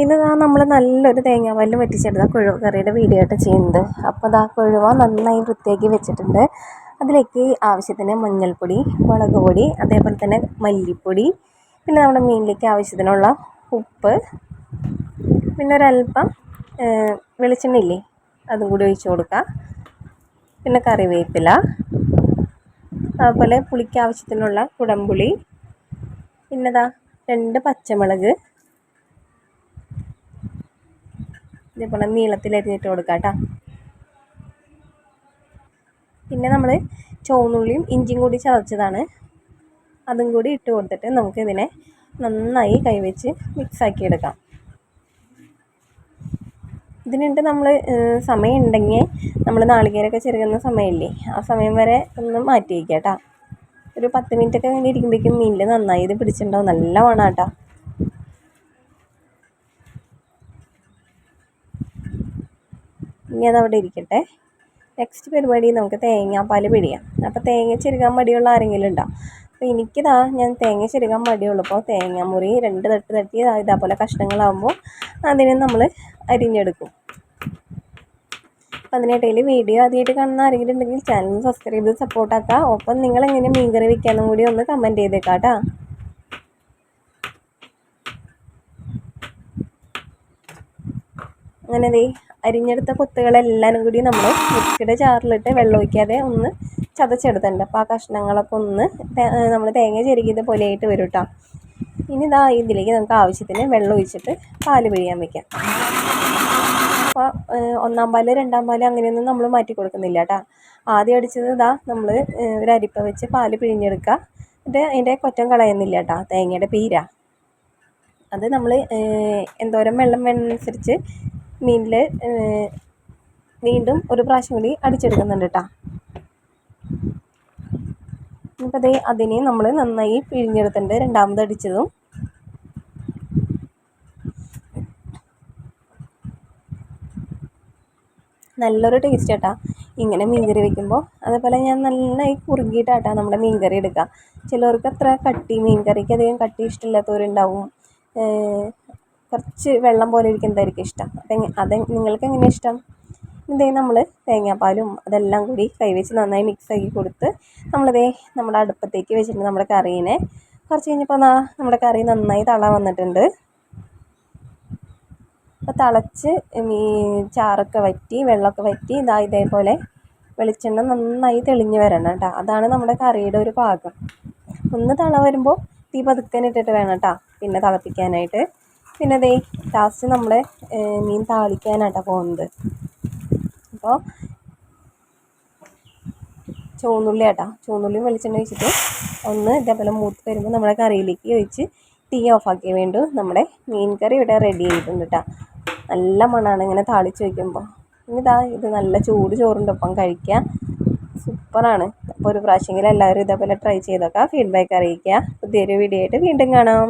ഇന്ന് ഇതാ നമ്മൾ നല്ലൊരു തേങ്ങാപ്പാലിൽ വറ്റിച്ചെടുത്ത കൊഴുവ കറിയുടെ വീഡിയോ ആയിട്ട് ചെയ്യുന്നത്. അപ്പോൾ ഇതാ കൊഴുവ നന്നായി വൃത്തിയാക്കി വെച്ചിട്ടുണ്ട്. അതിലേക്ക് ആവശ്യത്തിന് മഞ്ഞൾപ്പൊടി മുളക് പൊടി അതേപോലെ തന്നെ മല്ലിപ്പൊടി പിന്നെ നമ്മുടെ മീനിലേക്ക് ആവശ്യത്തിനുള്ള ഉപ്പ് പിന്നെ ഒരല്പം വെളിച്ചെണ്ണ ഇല്ലേ അതും കൂടി ഒഴിച്ച് കൊടുക്കുക. പിന്നെ കറിവേപ്പില അതുപോലെ പുളിക്ക് ആവശ്യത്തിനുള്ള കുടംപുളി പിന്നെതാ രണ്ട് പച്ചമുളക് ഇതേപോലെ നീളത്തിൽ അരിഞ്ഞിട്ട് കൊടുക്കാം കേട്ടോ. പിന്നെ നമ്മൾ ചുവന്നുള്ളിയും ഇഞ്ചിയും കൂടി ചതച്ചതാണ്. അതും കൂടി ഇട്ട് കൊടുത്തിട്ട് നമുക്ക് ഇതിനെ നന്നായി കൈവച്ച് മിക്സാക്കി എടുക്കാം. ഇതിനുണ്ട് നമ്മൾ സമയം ഉണ്ടെങ്കിൽ നമ്മൾ നാളികേരൊക്കെ ചെറുകുന്ന സമയമില്ലേ ആ സമയം വരെ ഒന്ന് മാറ്റി വയ്ക്കാം കേട്ടോ. ഒരു പത്ത് മിനിറ്റൊക്കെ കഴിഞ്ഞിരിക്കുമ്പോഴേക്കും മീനിൽ നന്നായി ഇത് പിടിച്ചിട്ടുണ്ടാവും. നല്ല വേണം കേട്ടോ. ഇനി അതവിടെ ഇരിക്കട്ടെ. നെക്സ്റ്റ് പരിപാടി നമുക്ക് തേങ്ങാപ്പാൽ പിടിയാം. അപ്പോൾ തേങ്ങ ചെരുകാൻ മടിയുള്ള ആരെങ്കിലും ഉണ്ടാവും അപ്പോൾ എനിക്കിതാ ഞാൻ തേങ്ങ ചെരുകാൻ മടിയുള്ളപ്പോൾ തേങ്ങ മുറി രണ്ട് തട്ട് തട്ടി ഇതേപോലെ കഷ്ണങ്ങളാകുമ്പോൾ അതിനെ നമ്മൾ അരിഞ്ഞെടുക്കും. അപ്പം അതിനിടയിൽ വീഡിയോ ആദ്യമായിട്ട് കാണുന്ന ആരെങ്കിലും ഉണ്ടെങ്കിൽ ചാനൽ സബ്സ്ക്രൈബ് ചെയ്ത് സപ്പോർട്ടാക്കുക ഒപ്പം നിങ്ങൾ എങ്ങനെ മീൻകറി വെക്കാനും കൂടി ഒന്ന് കമന്റ് ചെയ്തേക്കാം കേട്ടോ അങ്ങനെ ദേ അരിഞ്ഞെടുത്ത കൊത്തുകളെല്ലാം കൂടി നമ്മൾ മിക്സിയുടെ ചാറിലിട്ട് വെള്ളം ഒഴിക്കാതെ ഒന്ന് ചതച്ചെടുത്തിട്ടുണ്ട്. അപ്പോൾ ആ കഷ്ണങ്ങളൊക്കെ ഒന്ന് നമ്മൾ തേങ്ങ ചെരുകിയത് പോലെയായിട്ട് വരും കേട്ടോ ഇനി ഇതാ ഇതിലേക്ക് നമുക്ക് ആവശ്യത്തിന് വെള്ളം ഒഴിച്ചിട്ട് പാൽ പിഴിയാൻ വെക്കാം. അപ്പോൾ ഒന്നാം പാൽ രണ്ടാം പാൽ അങ്ങനെയൊന്നും നമ്മൾ മാറ്റി കൊടുക്കുന്നില്ല കേട്ടോ ആദ്യം അടിച്ചത് ഇതാ നമ്മൾ ഒരു അരിപ്പ വെച്ച് പാൽ പിഴിഞ്ഞെടുക്കുക. എന്നിട്ട് അതിന്റെ കൊറ്റം കളയുന്നില്ല കേട്ടോ തേങ്ങയുടെ പീര. അത് നമ്മൾ എന്തോരം വെള്ളം വേണമെന്നനുസരിച്ച് മീനിൽ വീണ്ടും ഒരു പ്രാവശ്യം കൂടി അടിച്ചെടുക്കുന്നുണ്ട് കേട്ടോ ഇപ്പം അതേ അതിനെ നമ്മൾ നന്നായി പിഴിഞ്ഞെടുത്തിട്ടുണ്ട്. രണ്ടാമത് അടിച്ചതും. നല്ലൊരു ടേസ്റ്റ് കേട്ടോ ഇങ്ങനെ മീൻകറി വെക്കുമ്പോൾ അതേപോലെ ഞാൻ നന്നായി കുറുകിയിട്ടാട്ടോ നമ്മുടെ മീൻകറി എടുക്കുക ചിലർക്ക് അത്ര കട്ടി മീൻകറിക്ക് അധികം കട്ടി ഇഷ്ടമില്ലാത്തവരുണ്ടാവും. കുറച്ച് വെള്ളം പോലെ ഇരിക്കുന്നതായിരിക്കും ഇഷ്ടം? അപ്പം അത് നിങ്ങൾക്ക് എങ്ങനെയാണ് ഇഷ്ടം? ഇതേ നമ്മൾ തേങ്ങാപ്പാലും അതെല്ലാം കൂടി കൈവച്ച് നന്നായി മിക്സ് ആക്കി കൊടുത്ത് നമ്മളിതേ നമ്മുടെ അടുപ്പത്തേക്ക് വെച്ചിട്ടുണ്ട് നമ്മുടെ കറീനെ കുറച്ച് കഴിഞ്ഞപ്പോൾ നാ നമ്മുടെ കറി നന്നായി തള വന്നിട്ടുണ്ട്. അപ്പോൾ തിളച്ച് ഈ ചാറൊക്കെ വറ്റി വെള്ളമൊക്കെ വറ്റി ഇതാ ഇതേപോലെ വെളിച്ചെണ്ണ നന്നായി തെളിഞ്ഞ് വരണം കേട്ടോ അതാണ് നമ്മുടെ കറിയുടെ ഒരു പാകം ഒന്ന് തള വരുമ്പോൾ തീ പതുക്കനിട്ടിട്ട് വേണം കേട്ടോ പിന്നെ തിളപ്പിക്കാനായിട്ട്. പിന്നെ ദേ ലാസ്റ്റ് നമ്മൾ മീൻ താളിക്കാനാട്ടോ പോകുന്നത് അപ്പോൾ ചുവന്നുള്ളി ആട്ടാ ചുവന്നുള്ളിയും വെളിച്ചെണ്ണ ഒഴിച്ചിട്ട് ഒന്ന് ഇതേപോലെ മൂത്ത് വരുമ്പോൾ നമ്മുടെ കറിയിലേക്ക് ഒഴിച്ച് തീ ഓഫാക്കിയ വേണ്ടു നമ്മുടെ മീൻ കറി ഇവിടെ റെഡി ആയിട്ടുണ്ട് കേട്ടോ നല്ല മണമാണ് ഇങ്ങനെ താളിച്ച് വയ്ക്കുമ്പോൾ ഇതാ ഇത് നല്ല ചൂട് ചോറിന്റെ ഒപ്പം കഴിക്കുക സൂപ്പറാണ്. അപ്പോൾ ഒരു പ്രാവശ്യമെങ്കിലും എല്ലാവരും ഇതേപോലെ ട്രൈ ചെയ്തൊക്കെ ഫീഡ്ബാക്ക് അറിയിക്കുക പുതിയൊരു വീഡിയോ ആയിട്ട് വീണ്ടും കാണാം.